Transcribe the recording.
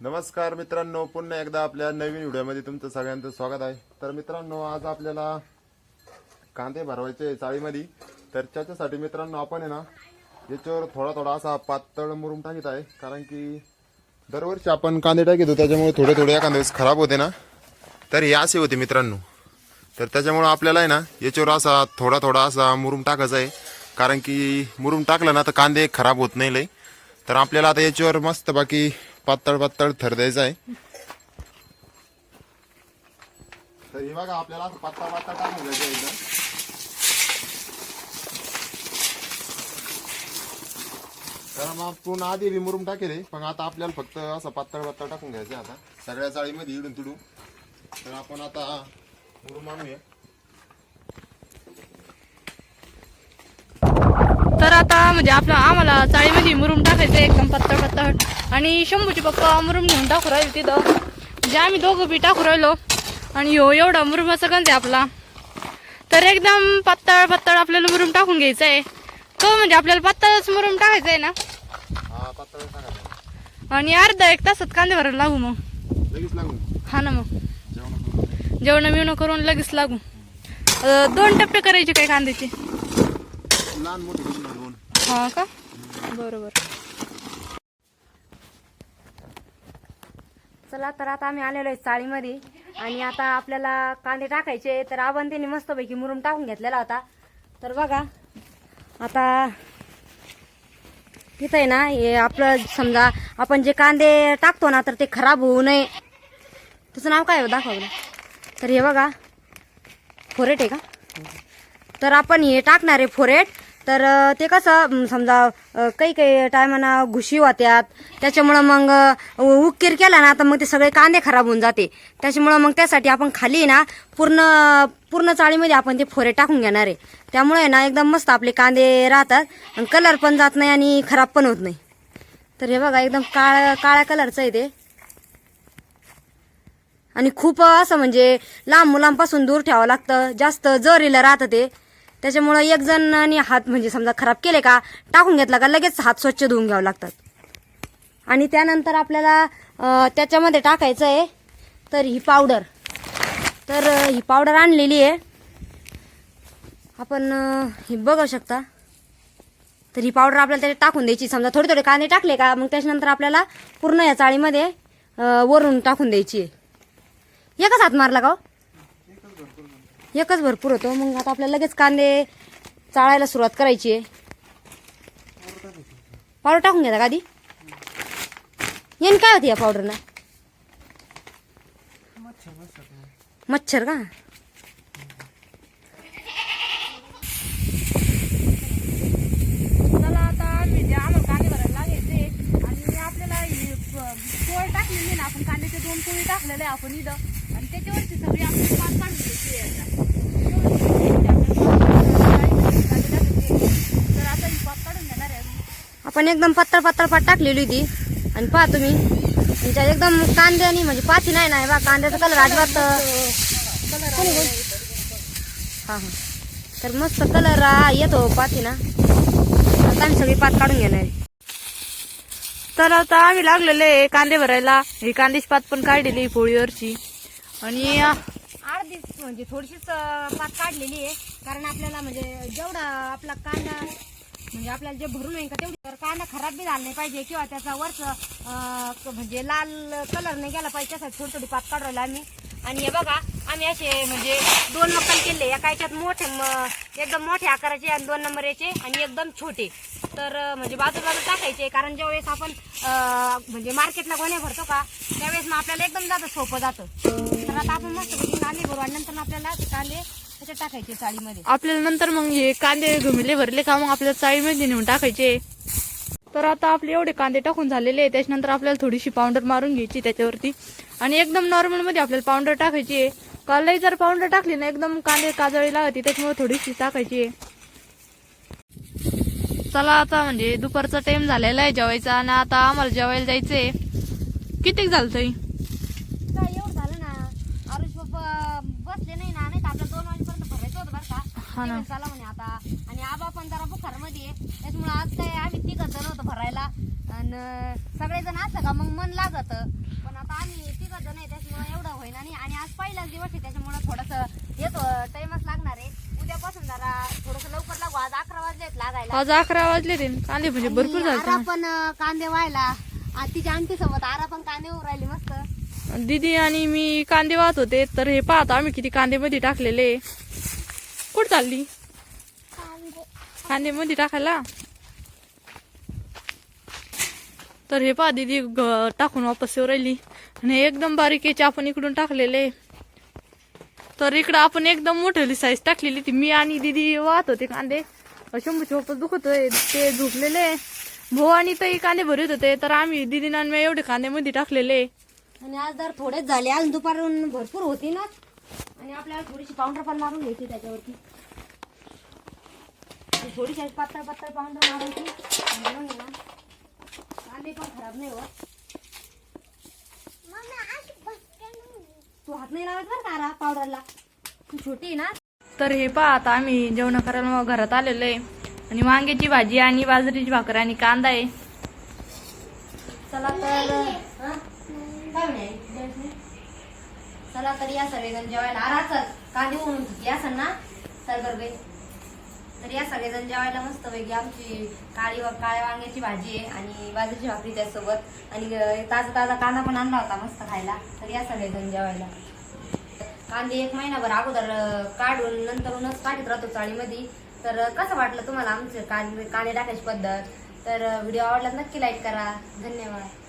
नमस्कार मित्रांनो पुन्हा एकदा आपल्या नवीन व्हिडिओमध्ये तुमचं सगळ्यांचं स्वागत आहे. तर मित्रांनो आज आपल्याला कांदे भरवायचे चाळीमध्ये. तर त्याच्यासाठी मित्रांनो आपण आहे ना याच्यावर थोडा थोडा असा पातळ मुरुम टाकीत आहे. कारण की दरवर्षी आपण कांदे टाकितो त्याच्यामुळे थोडे थोडे एखाद्या कांदे खराब होते ना. तर हे असे होते मित्रांनो. तर त्याच्यामुळं आपल्याला आहे ना याच्यावर असा थोडा थोडा असा मुरुम टाकायचा आहे. कारण की मुरुम टाकलं ना तर कांदे खराब होत नाही लय. तर आपल्याला आता याच्यावर मस्त बाकी पातळ पातळ थर द्यायचा आहे. तर हे बघा आपल्याला असं पातळ पातळ टाकून द्यायचं एकदम. तर मग पूर्ण आधी बी टाकेल पण आता आपल्याला फक्त असं पातळ पातळ टाकून घ्यायचं आहे आता. सगळ्या चाळीमध्ये इडून तिडून. तर आपण आता मुरुम आणूया तर आता म्हणजे आपलं आम्हाला चाळीमध्ये मुरुम टाकायचं एकदम पत्तळ पत्तळ. आणि शंभूचे पप्पा मुरुम घेऊन टाकू राहिले तिथं. म्हणजे आम्ही दोघं बी टाकू राहिलो. आणि हो एवढा मुरुमाचा गंज आहे आपला. तर एकदम पातळ पातळ आपल्याला मुरुम टाकून घ्यायचं आहे तो म्हणजे आपल्याला पातळच मुरुम टाकायचं आहे ना? हा आणि अर्धा एक तासात कांदे भरायला लागू मग. हा ना मग. जेवण बिवणं करून लगेच लागू. दोन टप्पे करायचे काय कांद्याचे? हा का? बरोबर. चला तर आता आम्ही आलेलो आहे चाळीमध्ये. आणि आता आपल्याला कांदे टाकायचे तर आबंदीने मस्तपैकी मुरुम टाकून घेतलेला होता. तर बघा आता तिथं आहे ना हे आपलं समजा आपण जे कांदे टाकतो ना तर ते खराब होऊ नये. तुझं नाव काय हो दाखवलं तर हे बघा फोरेट आहे का? तर आपण हे टाकणार आहे फोरेट. तर ते कसं समजा काही काही टायमाना घुशी होत्यात त्याच्यामुळं मग उकीर केला ना तर मग ते सगळे कांदे खराब होऊन जाते. त्याच्यामुळं मग त्यासाठी आपण खाली ना पूर्ण पूर्ण चाळीमध्ये आपण ते फोरे टाकून घेणार आहे. त्यामुळे ना एकदम मस्त आपले कांदे राहतात आणि कलर पण जात नाही आणि खराब पण होत नाही. तर हे बघा एकदम काळ्या काळ्या कलरचं आहे ते. आणि खूप असं म्हणजे लांब मुलांपासून दूर ठेवावं लागतं. जास्त जरीला राहतं ते. त्याच्यामुळं एक जणांनी हात म्हणजे समजा खराब केले का टाकून घेतला का लगेच हात स्वच्छ धुवून घ्यावं लागतात. आणि त्यानंतर आपल्याला त्याच्यामध्ये टाकायचं आहे तर ही पावडर. तर ही पावडर आणलेली आहे. आपण ही बघू शकता. तर ही पावडर आपल्याला त्याच्यात टाकून द्यायची. समजा थोडे थोडे कांदे टाकले का मग त्याच्यानंतर आपल्याला पूर्ण या चाळीमध्ये वरून टाकून द्यायची आहे. एकच हात मारला का हो? एकच भरपूर होतो. मग आता आपल्याला लगेच कांदे चाळायला सुरुवात करायची आहे. पावडर टाकून घ्या का आधी. येईन काय होते या पावडरनं? मच्छर का? चला आता आम्ही जे आम्हाला कांदे भरायला लागायचे आणि आपल्याला ही प- टाकलेली आहे ना आपण कांद्याचे दोन पोळी टाकलेले आहे आपण इथं आणि त्याच्यावरची सगळी आपली पात काढून घ्यायची आहे आता. तर आता ही पात काढून घेणार आहे पण एकदम पत्र पत्तळ पात टाकलेली होती. आणि पहा तुम्ही त्यांच्या एकदम कांद्यानी म्हणजे पाती नाही ना हे बा कांद्याचा कलर अजिबात हां हां. तर मस्त कलर येतो पाती ना. आता आम्ही सगळी पात काढून घेणार तर आता आम्ही लागलेले आहे कांदे भरायला. ही कांद्याची पात पण काढलेली पोळीवरची. आणि अर्धीच अर्धी म्हणजे थोडीशीच पात काढलेली आहे. कारण आपल्याला म्हणजे जेवढा आपला कांदा म्हणजे आपल्याला जे भरून येईल का तेवढी. तर कांदा खराब बी झाला नाही पाहिजे किंवा त्याचा वरच म्हणजे लाल कलर नाही गेला पाहिजे त्यासाठी थोडी थोडी पात काढवलं आम्ही. आणि हे बघा आम्ही असे म्हणजे दोन मक्कल केले. एका याच्यात मोठे एकदम मोठे आकाराचे आणि दोन नंबर याचे आणि एकदम छोटे. तर म्हणजे बाजू बाजू टाकायचे कारण ज्यावेळेस आपण म्हणजे मार्केटला गोण्या भरतो का त्यावेळेस मग आपल्याला एकदम जातं सोपं जातं. तर आता आपण मस्त कांदे भरू आणि नंतर आपल्याला कांदे त्याच्यात टाकायचे चाळीमध्ये? आपल्याला नंतर मग हे कांदे घुमले भरले का मग आपल्याला चाळीमध्ये नेऊन टाकायचे. तर आता आपले एवढे कांदे टाकून झालेले आहे त्याच्यानंतर आपल्याला थोडीशी पावडर मारून घ्यायची त्याच्यावरती. आणि एकदम नॉर्मलमध्ये आपल्याला पावडर टाकायची आहे. कालही जर पावडर टाकली ना एकदम कांदे काजळी लागते त्याच्यामुळे थोडीशी टाकायची आहे. चला आता म्हणजे दुपारचा टाइम झालेला आहे जेवायचा आणि आता आम्हाला जेवायला जायचंय. किती झालं तरी काय एवढं झालं ना आरुष पप्पा बसले नाही ना नाही तर आपल्याला दोन वाजेपर्यंत भरायचं होतं बरं का हा ना. चला म्हणे आता. आणि आबा पण जरा बुखारमध्ये त्याच्यामुळे आज काय आम्ही तिघच जण होतो भरायला. आणि सगळेजण असं का मग मन लागत. आम्ही तिघ जण आहे त्याच्यामुळे एवढं होईना आणि आज पहिलाच दिवस आहे त्याच्यामुळे थोडस येतो टाइमच लागणार आहे. उद्यापासून जरा थोडस लवकर लागू. आज अकरा वाजलेत लागायला. आज अकरा वाजले ते कांदे म्हणजे भरपूर आणि आरा झाले पण अं, कांदे व्हायला. तिच्या आंटी सोबत आरा पण कांदे उभं राहिले मस्त. दीदी आणि मी कांदे वाहत होते. तर हे पाहतो आम्ही किती कांदे मध्ये टाकलेले. कुठं चालली कांदे मध्ये टाकायला तर हे पहा दीदी टाकून वापस येऊ राहिली. आणि एकदम बारीक याचे आपण इकडून टाकलेले. तर इकडं आपण एकदम मोठी साईज टाकलेली ती. मी आणि दीदी वाहत होते कांदे. शंभूचे वापस दुखत होते ते झोपलेले. भाऊ आणि ताई कांदे भरत होते तर आम्ही दीदीनं आणि मी एवढे कांदे मध्ये टाकलेले. आणि आज जर थोडेच झाले. अजून दुपारून भरपूर होती ना. आणि आपल्याला थोडीशी पावडर पण मारून घ्यायची त्याच्यावरती. थोडीशी अशी पातळ पातळ पावडर मारायची. म्हणून ना कांदे पण खराब नाही होत. तू हात नाही लावत बरं का आरा पावडरला तू छोटी आहे ना? तर हे पहा आता आम्ही जेवण करायला घरात आलेलो आहे. आणि वांग्याची भाजी आणि बाजरीची भाकर आणि कांदा आहे. चला तर हं? चला तर या सगळेजण जेवायला. आराचच का कांदे होऊन या सण ना? चल बरं बाई. तर या सगळेजण जेवायला मस्त पैकी आमची काळी व काळ्या वांग्याची भाजी आहे आणि बाजरीची भाकरी त्यासोबत. आणि ताजा ताजा कांदा पण आणला होता मस्त खायला. तर या सगळेजण जेवायला. कांदे एक महिनाभर अगोदर काढून नंतरूनच काढत राहतो चाळीमध्ये. तर कसं वाटलं तुम्हाला आमचं कांदे कांदे टाकायची पद्धत? तर व्हिडिओ आवडला नक्की लाईक करा. धन्यवाद.